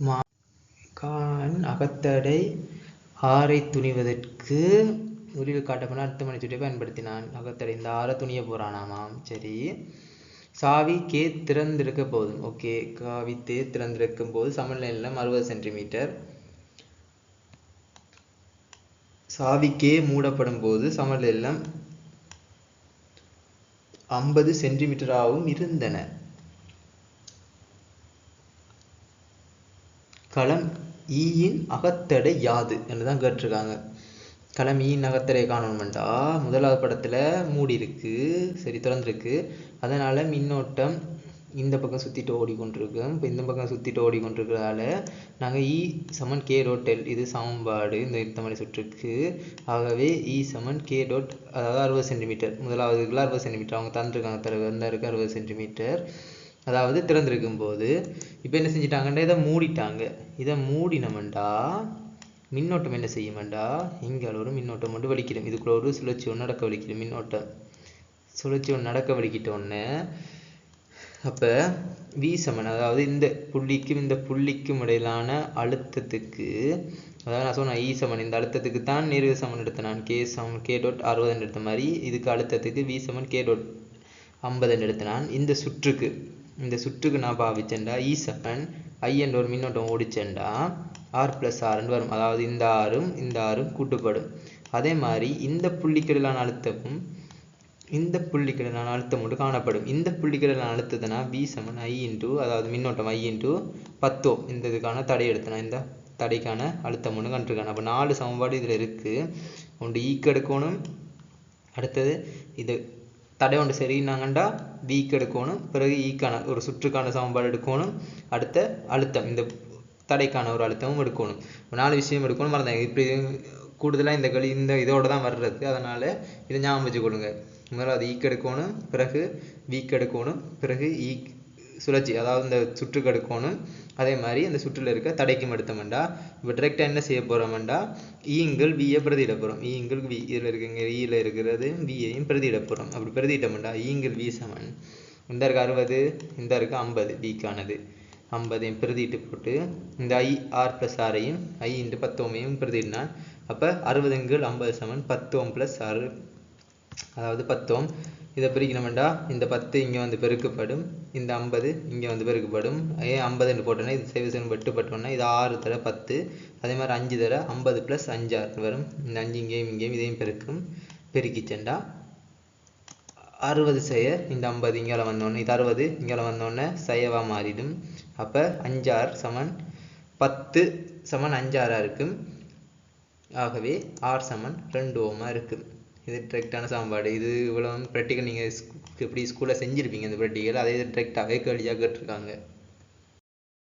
மா அகத்தடை ஆரை துணிவதற்கு உரிவில் காட்டப்பட அர்த்தமணி சுட்டி பயன்படுத்தினான். அகத்தடை இந்த ஆரை துணிய போறானாமாம். சரி. சாவி கே திறந்திருக்க போதும். ஓகே. காவி தே திறந்திருக்கும் போது சமநிலையில் அறுபது சென்டிமீட்டர். சாவி கே மூடப்படும் போது சமநிலையில் ஐம்பது சென்டிமீட்டராகவும் இருந்தன. களம் ஈயின் அகத்தடை யாது என்று தான் கேட்டிருக்காங்க. களம் ஈயின் அகத்தடை காணணுமெண்டா? முதலாவது படத்தில் மூடி இருக்கு சரி திறந்திருக்கு. அதனால் மின்னோட்டம் இந்த பக்கம் சுற்றிட்டு ஓடிக்கொண்டிருக்கோம். இப்போ இந்த பக்கம் சுற்றிட்டு ஓடிக்கொண்டிருக்கிறதால நாங்கள் இ சமன் கே டாட் எல் இது சமன்பாடு இந்த இருத்தமனை சுற்றுக்கு ஆகவே இ சமன் கே டாட் அதாவது அறுபது சென்டிமீட்டர் முதலாவது அறுபது சென்டிமீட்டர் அவங்க தந்துருக்காங்க தலைவர் இந்த இருக்கு அறுபது சென்டிமீட்டர் அதாவது திறந்திருக்கும் போது இப்போ என்ன செஞ்சிட்டாங்கன்னா இதை மூடிட்டாங்க. இதை மூடினமெண்டா மின்னோட்டம் என்ன செய்யுமெண்டா? இங்கே ஒரு மின்னோட்டம் மட்டும் வலிக்கிறோம் இதுக்குள்ள ஒரு சுழற்சி ஒன்று நடக்க வலிக்கிறோம் மின்னோட்டம். சுழற்சி ஒன்று நடக்க வலிக்கிட்டோன்னே அப்போ வி சமன் அதாவது இந்த புள்ளிக்கும் இந்த புள்ளிக்கும் இடையிலான அழுத்தத்துக்கு அதாவது நான் சொன்னேன் ஈ சமன் இந்த அழுத்தத்துக்கு தான் நேர்வு சமன் எடுத்தேன் நான் கே சமன் கே டாட் அறுபதுன்னு எடுத்த மாதிரி இதுக்கு அழுத்தத்துக்கு வி சமன் கே டாட் ஐம்பதுன்னு எடுத்தேன் நான் இந்த சுற்றுக்கு. இந்த சுற்றுக்கு நான் பாவிச்சேன்டா இ செவன் ஐ என்ற ஒரு மின்னோட்டம் ஓடிச்சேன்டா. ஆர் ப்ளஸ் ஆர்னு வரும். அதாவது இந்த ஆறும் இந்த ஆறும் கூட்டுப்படும். அதே மாதிரி இந்த புள்ளிக்கிடலான அழுத்தமும் இந்த புள்ளிக்கிடலான அழுத்தம் மட்டும் காணப்படும். இந்த புள்ளிக்கிடலான அழுத்தத்தினா வி சமன் ஐ இன்டூ அதாவது மின்னோட்டம் ஐ இன்டூ பத்தோ. இந்த இதுக்கான தடை எடுத்தனா இந்த தடைக்கான அழுத்தம் ஒன்று கண்டிருக்கான. அப்போ நாலு சமன்பாடு இதில் இருக்குது ஒன்று e ஈக்கு எடுக்கணும். அடுத்தது இது தடை ஒன்று சரினாங்கண்டா வீக் எடுக்கணும். பிறகு ஈக்கான ஒரு சுற்றுக்கான சமன்பாடு எடுக்கணும். அடுத்த அழுத்தம். இந்த தடைக்கான ஒரு அழுத்தமும் எடுக்கணும். நாலு விஷயம் எடுக்கணும். மறந்தாங்க இப்படி கூடுதலாக இந்த களி இந்த இதோட தான் வர்றது. அதனால் இதை ஞாபகம் வச்சுக்கொள்ளுங்க. அது ஈக் எடுக்கணும். பிறகு வீக் எடுக்கணும். பிறகு ஈக் சுழற்சி அதாவது இந்த சுற்றுக்கு எடுக்கணும். அதே மாதிரி அந்த சுற்றில் இருக்க தடைக்கும் எடுத்தோம்டா. இப்போ டிரெக்டாக என்ன செய்ய போகிறோம்டா ஈங்கள் வியை பிரதியிட போகிறோம் ஈங்கள் வி இதில் இருக்குங்க ஈயில் இருக்கிறது வியையும் பிரதியிட போகிறோம் அப்படி பிரதியிட்டோம்டா ஈங்கள் வி சமன். இந்த இருக்கு அறுபது இந்த இருக்கு ஐம்பது விக்கானது ஐம்பதையும் பிரதிட்டு போட்டு இந்த ஐ ஆர் ப்ளஸ் ஆரையும் ஐ இன்ட்டு பத்தோமையும் பிரதிடினான் அப்போ அறுபதுங்கள் ஐம்பது சமன் பத்தோம் ப்ளஸ் ஆறு அதாவது பத்தோம் இதை பிரிக்கணுமெண்டா? இந்த பத்து இங்கே வந்து பெருக்கப்படும். இந்த ஐம்பது இங்கே வந்து பெருக்கப்படும். ஏன் ஐம்பதுன்னு போட்டோன்னா இது சேவசன் வெட்டுப்பட்டோன்னா இது ஆறு தர பத்து. அதே மாதிரி அஞ்சு தர ஐம்பது ப்ளஸ் அஞ்சாறு வரும். இந்த அஞ்சு இங்கேயும் இங்கேயும் இதையும் பெருக்கும். பெருக்கிச்சண்டா அறுபது செய்ய இந்த ஐம்பது இங்கால வந்தோடனே இது அறுபது இங்கே வந்தோடனே செய்யவாக மாறிடும். அப்போ அஞ்சாறு சமன் பத்து சமன் அஞ்சாறாக இருக்கும். ஆகவே ஆர் சமன் ரெண்டு ஓமாக இருக்குது இது டிரெக்டான சாம்பாடு இது இவ்வளோ ப்ராக்டிக்கல் நீங்கள் எப்படி ஸ்கூலில் செஞ்சுருப்பீங்க இந்த ப்ராக்டிக்கல் அதே இது டிரெக்டாகவே கேள்வியாக கேட்டிருக்காங்க.